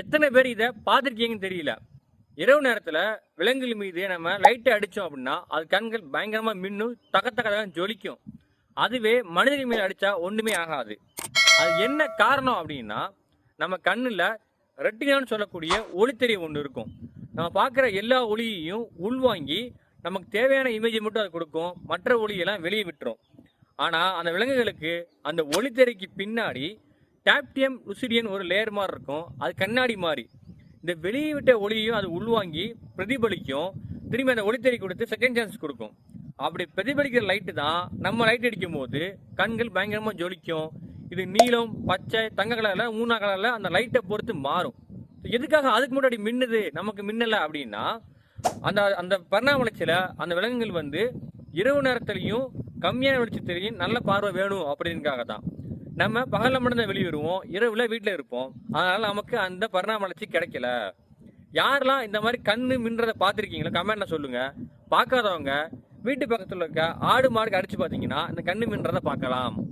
எத்தனை பேர் இதை பார்த்துருக்கீங்கன்னு தெரியல. இரவு நேரத்தில் விலங்குகள் மீது நம்ம லைட்டை அடித்தோம் அப்படின்னா அது கண்கள் பயங்கரமாக மின்னும் தக்க தக ஜொலிக்கும். அதுவே மனிதர்கள் மீது அடித்தா ஒன்றுமே ஆகாது. அது என்ன காரணம் அப்படின்னா நம்ம கண்ணில் ரெட்டினான்னு சொல்லக்கூடிய ஒளித்தெரிய ஒன்று இருக்கும். நம்ம பார்க்குற எல்லா ஒளியையும் உள்வாங்கி நமக்கு தேவையான இமேஜை மட்டும் அது கொடுக்கும். மற்ற ஒளியெல்லாம் வெளியே விட்டுரும். ஆனால் அந்த விலங்குகளுக்கு அந்த ஒளித்திரைக்கு பின்னாடி டாப்டியம் லுசிடியன் ஒரு லேயர் மாதிரி இருக்கும். அது கண்ணாடி மாதிரி. இந்த வெளியே விட்ட ஒளியையும் அது உள்வாங்கி பிரதிபலிக்கும். திரும்பி அந்த ஒளித்திரை கொடுத்து செகண்ட் சான்ஸ் கொடுக்கும். அப்படி பிரதிபலிக்கிற லைட்டு தான் நம்ம லைட் அடிக்கும் போது கண்கள் பயங்கரமாக ஜொலிக்கும். இது நீலம் பச்சை தங்க கலரில் ஊனா கலரில் அந்த லைட்டை பொறுத்து மாறும். எதுக்காக அதுக்கு முன்னாடி மின்னுது? நமக்கு மின்னலை அப்படின்னா அந்த அந்த பரிணாமலர்ச்சியில் அந்த விலங்குகள் வந்து இரவு நேரத்துலையும் கம்மியான வெளிச்சத்திலையும் நல்ல பார்வை வேணும் அப்படின்றக்காக தான் நம்ம பகலில் மட்டும்தான் வெளியேறுவோம். இரவில் வீட்டில் இருப்போம். அதனால் நமக்கு அந்த பரிணாமலர்ச்சி கிடைக்கல. யாரெல்லாம் இந்த மாதிரி கண்ணு மின்றதை பார்த்துருக்கீங்களோ கமெண்ட்ல சொல்லுங்க. பார்க்காதவங்க வீட்டு பக்கத்தில் இருக்க ஆடு மாடுக்கு அடிச்சு பார்த்தீங்கன்னா இந்த கண்ணு மின்றதை பார்க்கலாம்.